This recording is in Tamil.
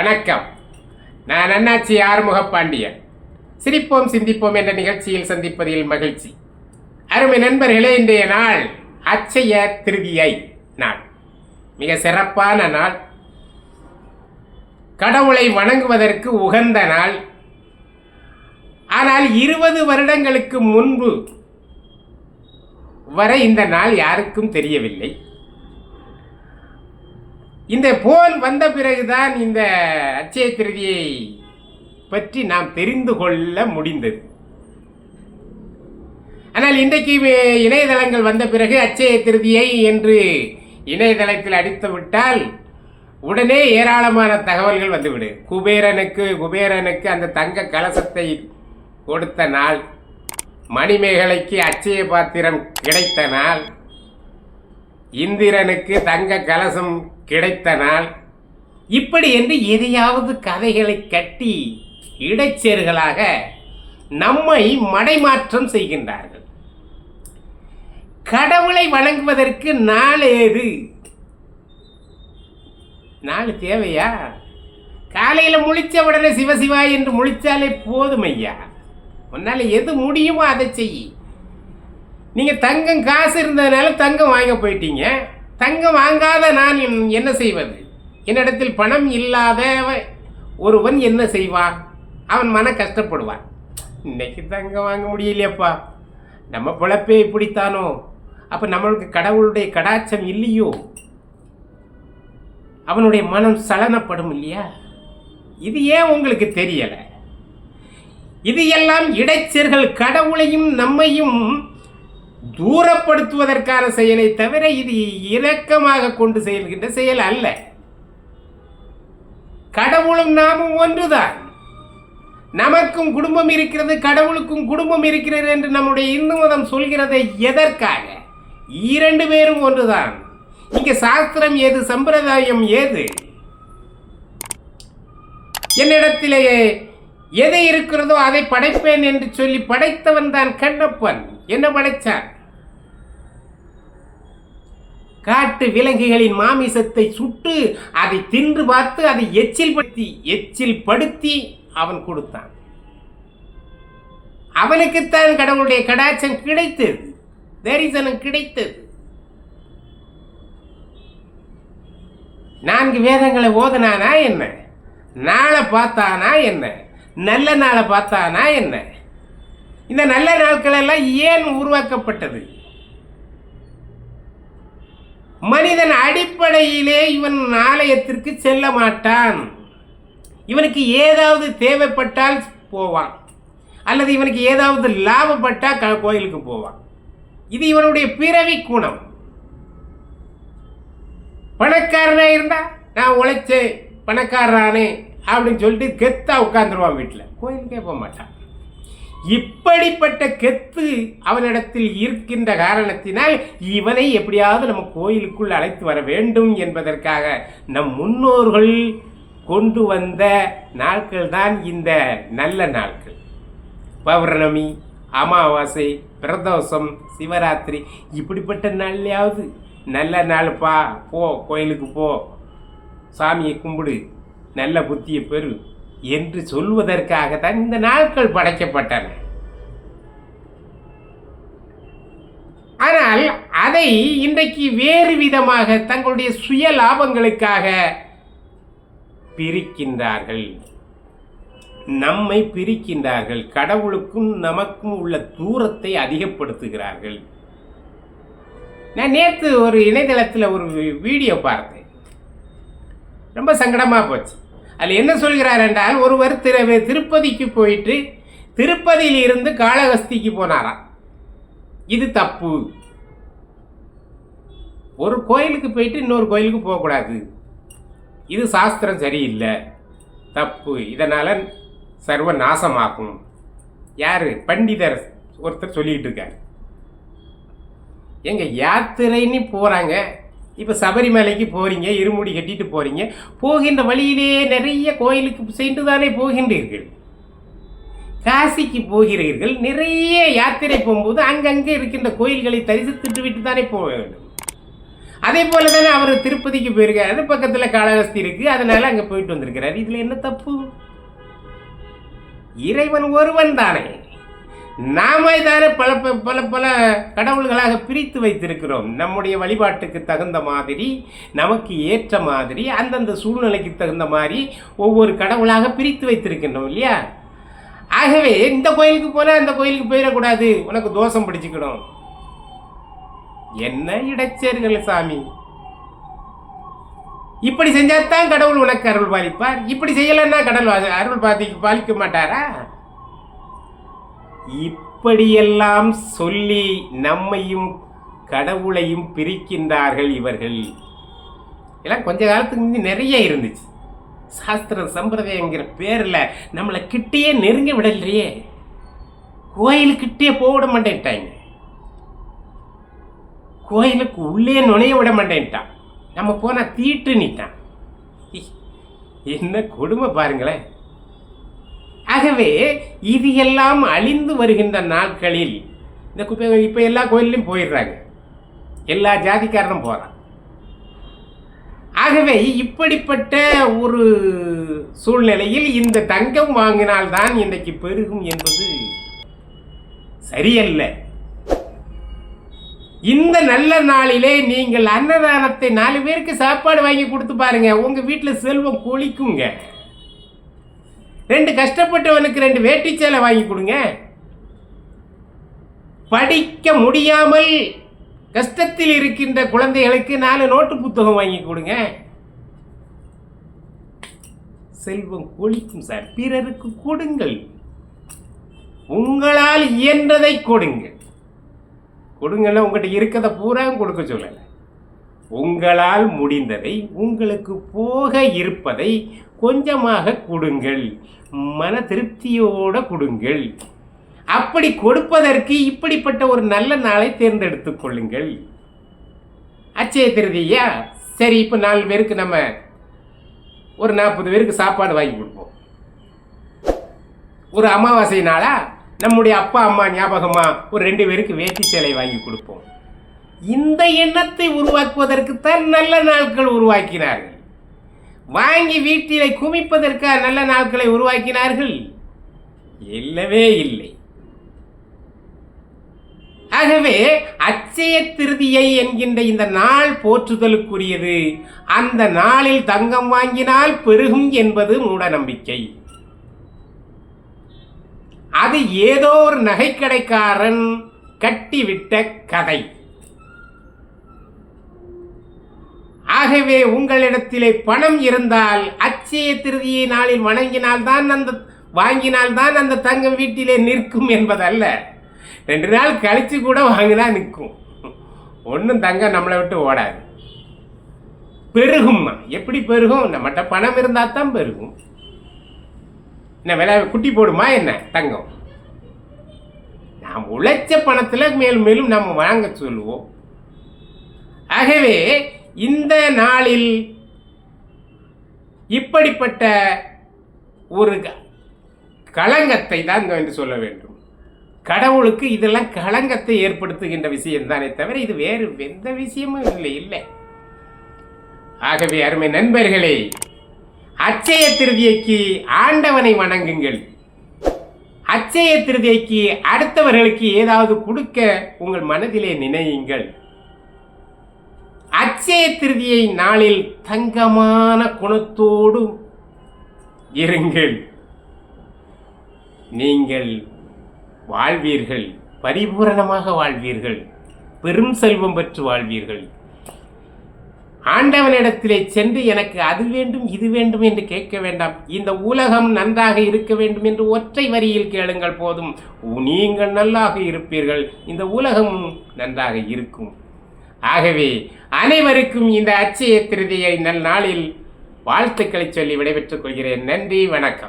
வணக்கம். நான் அண்ணாச்சி ஆறுமுக பாண்டியன் சிரிப்போம் சிந்திப்போம் என்ற நிகழ்ச்சியில் சந்திப்பதில் மகிழ்ச்சி. அருமை நண்பர்களே இன்றைய நாள் அச்சய திருதியை நாள். மிக சிறப்பான நாள். கடவுளை வணங்குவதற்கு உகந்த நாள். ஆனால் இருபது வருடங்களுக்கு முன்பு வரை இந்த நாள் யாருக்கும் தெரியவில்லை. இந்த போல் வந்த பிறகுதான் இந்த அச்சய திருதியை பற்றி நாம் தெரிந்து கொள்ள முடிந்தது. ஆனால் இன்றைக்கு இணையதளங்கள் வந்த பிறகு அச்சய திருதியை என்று இணையதளத்தில் அடித்து விட்டால் உடனே ஏராளமான தகவல்கள் வந்துவிடு. குபேரனுக்கு குபேரனுக்கு அந்த தங்க கலசத்தை கொடுத்த நாள் மணிமேகலைக்கு அச்சய பாத்திரம் கிடைத்த நாள் இந்திரனுக்கு தங்க கலசம் கிடைத்த நாள் இப்படி என்று எதையாவது கதைகளை கட்டி இடைச்சேர்களாக நம்மை மடைமாற்றம் செய்கின்றார்கள். கடவுளை வணங்குவதற்கு நாள் ஏது? நாள் தேவையா? காலையில் முழிச்ச உடனே சிவசிவா என்று முழிச்சாலே போதும் ஐயா. உன்னால் எது முடியுமோ அதை செய். நீங்கள் தங்கம் காசு இருந்ததுனால தங்கம் வாங்க போயிட்டீங்க. தங்கம் வாங்காத நான் என்ன செய்வது? என்னிடத்தில் பணம் இல்லாத ஒருவன் என்ன செய்வான்? அவன் மன கஷ்டப்படுவான். இன்னைக்கு தங்கம் வாங்க முடியலையப்பா. நம்ம பிழப்பே இப்படித்தானோ? அப்போ நம்மளுக்கு கடவுளுடைய கடாச்சம் இல்லையோ? அவனுடைய மனம் சலனப்படும் இல்லையா? இது ஏன் உங்களுக்கு தெரியலை? இது எல்லாம் இடைச்சர்கள் கடவுளையும் நம்மையும் தூரப்படுத்துவதற்கான செயலை தவிர இது இரக்கமாக கொண்டு செயல்கின்ற செயல் அல்ல. கடவுளும் நாமும் ஒன்றுதான். நமக்கும் குடும்பம் இருக்கிறது கடவுளுக்கும் குடும்பம் இருக்கிறது என்று நம்முடைய இந்து மதம் சொல்கிறது எதற்காக? இரண்டு பேரும் ஒன்றுதான். இங்கே சாஸ்திரம் ஏது சம்பிரதாயம் ஏது? என்னிடத்திலே எதை இருக்கிறதோ அதை படைப்பேன் என்று சொல்லி படைத்தவன் தான் கண்ணப்பன். என்ன படைத்தான் காட்டு விலங்குகளின் மாமிசத்தை சுட்டு அதை தின்று பார்த்து அதை எச்சில் படுத்தி எச்சில் படுத்தி அவன் கொடுத்தான். அவனுக்குத்தான் கடவுளுடைய கடாச்சம் கிடைத்தது. தரிசனம் கிடைத்தது. நான்கு வேதங்களை ஓதனானா என்ன? நாளை பார்த்தானா என்ன? நல்ல நாளை பார்த்தானா என்ன? இந்த நல்ல நாட்களெல்லாம் ஏன் உருவாக்கப்பட்டது? மனிதன் அடிப்படையிலே இவன் ஆலயத்திற்கு செல்ல மாட்டான். இவனுக்கு ஏதாவது தேவைப்பட்டால் போவான். அல்லது இவனுக்கு ஏதாவது லாபப்பட்டால் க- கோயிலுக்கு போவான். இது இவனுடைய பிறவி குணம். பணக்காரனாக இருந்தா நான் உழைச்சேன் பணக்காரரானே அப்படின்னு சொல்லிட்டு கெத்தா உட்காந்துருவான் வீட்டில் கோயிலுக்கே போக மாட்டான். இப்படிப்பட்ட கெத்து அவனிடத்தில் இருக்கின்ற காரணத்தினால் இவனை எப்படியாவது நம்ம கோயிலுக்குள் அழைத்து வர வேண்டும் என்பதற்காக நம் முன்னோர்கள் கொண்டு வந்த நாட்கள் தான் இந்த நல்ல நாட்கள். பௌர்ணமி அமாவாசை பிரதோஷம் சிவராத்திரி இப்படிப்பட்ட நாள்லையாவது நல்ல நாள்ப்பா போ கோயிலுக்கு போ. சாமியை கும்பிடு நல்ல புத்தியை பெறு. என்று சொல்வதற்காகத்தான் இந்த நாட்கள் படைக்கப்பட்டன. ஆனால் அதை இன்றைக்கு வேறு விதமாக தங்களுடைய சுய லாபங்களுக்காக பிரிக்கின்றார்கள். நம்மை பிரிக்கின்றார்கள். கடவுளுக்கும் நமக்கும் உள்ள தூரத்தை அதிகப்படுத்துகிறார்கள். நான் நேற்று ஒரு இணையதளத்தில் ஒரு வீடியோ பார்த்தேன். ரொம்ப சங்கடமாக போச்சு. அதில் என்ன சொல்கிறார் என்றால் ஒருவர் திரு திருப்பதிக்கு போயிட்டு திருப்பதியில் இருந்து காளஹஸ்திக்கு போனாராம். இது தப்பு. ஒரு கோயிலுக்கு போயிட்டு இன்னொரு கோயிலுக்கு போகக்கூடாது. இது சாஸ்திரம் சரியில்லை. தப்பு. இதனால் சர்வ நாசமாகும். யார்? பண்டிதர் ஒருத்தர் சொல்லிக்கிட்டு இருக்கார். எங்கள் யாத்திரைன்னு போகிறாங்க இப்போ சபரிமலைக்கு போகிறீங்க இருமுடி கட்டிட்டு போகிறீங்க போகின்ற வழியிலே நிறைய கோயிலுக்கு சென்று தானே போகின்றீர்கள். காசிக்கு போகிறீர்கள் நிறைய யாத்திரை போகும்போது அங்கங்கே இருக்கின்ற கோயில்களை தரிசித்துட்டு விட்டு தானே போக வேண்டும். அதே போல தானே அவர் திருப்பதிக்கு போயிருக்காரு பக்கத்தில் காளஹஸ்தி இருக்குது அதனால் அங்கே போயிட்டு வந்திருக்கிறார். இதில் என்ன தப்பு? இறைவன் ஒருவன் தானே. நாம தானே பல ப- பல பல கடவுள்களாக பிரித்து வைத்திருக்கிறோம். நம்முடைய வழிபாட்டுக்கு தகுந்த மாதிரி நமக்கு ஏற்ற மாதிரி அந்தந்த சூழ்நிலைக்கு தகுந்த மாதிரி ஒவ்வொரு கடவுளாக பிரித்து வைத்திருக்கின்றோம் இல்லையா? ஆகவே இந்த கோயிலுக்கு போனால் அந்த கோயிலுக்கு போயிடக்கூடாது. உனக்கு தோஷம் பிடிச்சிக்கணும் என்ன இடைச்சேர்கள் சாமி? இப்படி செஞ்சால் தான் கடவுள் உனக்கு அருள் பாலிப்பார் இப்படி செய்யலைன்னா கடவுள் அருள் பாதி பாலிக்க மாட்டாரா? இப்படியெல்லாம் சொல்லி நம்மையும் கடவுளையும் பிரிக்கின்றார்கள் இவர்கள். எல்லாம் கொஞ்ச காலத்துக்கு முந்தி நிறைய இருந்துச்சு. சாஸ்திர சம்பிரதாயங்கிற பேரில் நம்மளை கிட்டேயே நெருங்க விடலையே. கோயிலுக்கிட்டே போக விட மாட்டேன்ட்டாங்க. கோயிலுக்கு உள்ளே நுழைய விட மாட்டேன்ட்டான். நம்ம போனால் தீட்டு நிட்டான். என்ன கொடுமை பாருங்களேன். ஆகவே இது எல்லாம் அழிந்து வருகின்ற நாட்களில் இந்த குப்பை இப்போ எல்லா கோயிலையும் போயிடுறாங்க. எல்லா ஜாதிக்காரனும் போகிறான் ஆகவே இப்படிப்பட்ட ஒரு சூழ்நிலையில் இந்த தங்கம் வாங்கினால்தான் இன்றைக்கு பெருகும் என்பது சரியல்ல. இந்த நல்ல நாளிலே நீங்கள் அன்னதானத்தை நாலு பேருக்கு சாப்பாடு வாங்கி கொடுத்து பாருங்க. உங்கள் வீட்டில் செல்வம் கொளிக்குங்க. ரெண்டு கஷ்டப்பட்டவனுக்கு ரெண்டு வேட்டி சேலை வாங்கி கொடுங்க. படிக்க முடியாமல் கஷ்டத்தில் இருக்கின்ற குழந்தைகளுக்கு நாலு நோட்டு புத்தகம் வாங்கி கொடுங்க. செல்வம் கொளிக்கும் சார் பிறருக்கு கொடுங்கள். உங்களால் இயன்றதை கொடுங்க. கொடுங்கன்னா உங்கள்கிட்ட இருக்கிறத பூரா கொடுக்க சொல்லலை. உங்களால் முடிந்ததை உங்களுக்கு போக இருப்பதை கொஞ்சமாக கொடுங்கள். மன திருப்தியோடு கொடுங்கள். அப்படி கொடுப்பதற்கு இப்படிப்பட்ட ஒரு நல்ல நாளை தேர்ந்தெடுத்து கொள்ளுங்கள். அச்சய திருதியா? சரி இப்போ நாலு பேருக்கு நம்ம ஒரு நாற்பது பேருக்கு சாப்பாடு வாங்கி கொடுப்போம். ஒரு அமாவாசை நாளா நம்முடைய அப்பா அம்மா ஞாபகமாக ஒரு ரெண்டு பேருக்கு வேட்டி சேலை வாங்கி கொடுப்போம். இந்த எண்ணத்தை உருவாக்குவதற்குத்தான் நல்ல நாட்கள் உருவாக்கினார்கள். வாங்கி வீட்டிலே குமிப்பதற்காக நல்ல நாட்களை உருவாக்கினார்கள். இல்லவே இல்லை. ஆகவே அச்சய திருதியை என்கின்ற இந்த நாள் போற்றுதலுக்குரியது. அந்த நாளில் தங்கம் வாங்கினால் பெருகும் என்பது மூட நம்பிக்கை அது ஏதோ ஒரு நகைக்கடைக்காரன் கட்டிவிட்ட கதை. ஆகவே உங்களிடத்திலே பணம் இருந்தால் அச்சய திருதியை நாளில் வணங்கினால்தான் அந்த வாங்கினால்தான் அந்த தங்கம் வீட்டிலே நிற்கும் என்பதல்ல. ரெண்டு நாள் கழித்து கூட வாங்கினா நிற்கும். ஒன்றும் தங்கம் நம்மளை விட்டு ஓடாது. பெருகும்மா. எப்படி பெருகும்? நம்மகிட்ட பணம் இருந்தால் தான் பெருகும். என்ன விலை? குட்டி போடுமா என்ன தங்கம்? நாம் உழைச்ச பணத்தில் மேலும் மேலும் நம்ம வாங்க சொல்லுவோம். ஆகவே இந்த நாளில் இப்படிப்பட்ட ஒரு க- களங்கத்தை தான் என்று சொல்ல வேண்டும். கடவுளுக்கு இதெல்லாம் களங்கத்தை ஏற்படுத்துகின்ற விஷயம் தானே தவிர இது வேறு எந்த விஷயமும் இல்லை இல்லை. ஆகவே அருமை நண்பர்களே அச்சய திருதியைக்கு ஆண்டவனை வணங்குங்கள். அச்சய திருதியைக்கு அடுத்தவர்களுக்கு ஏதாவது கொடுக்க உங்கள் மனதிலே நினையுங்கள். அச்சய திருதியை நாளில் தங்கமான குணத்தோடு இருங்கள். நீங்கள் வாழ்வீர்கள் பரிபூரணமாக வாழ்வீர்கள் பெரும் செல்வம் பெற்று வாழ்வீர்கள். ஆண்டவனிடத்திலே சென்று எனக்கு அது வேண்டும் இது வேண்டும் என்று கேட்க வேண்டாம். இந்த உலகம் நன்றாக இருக்க வேண்டும் என்று ஒற்றை வரியில் கேளுங்கள் போதும். நீங்கள் நல்லாக இருப்பீர்கள். இந்த உலகமும் நன்றாக இருக்கும். ஆகவே அனைவருக்கும் இந்த அச்சய திருதியை நல் நாளில் வாழ்த்துக்களை சொல்லி விடைபெற்றுக் கொள்கிறேன். நன்றி வணக்கம்.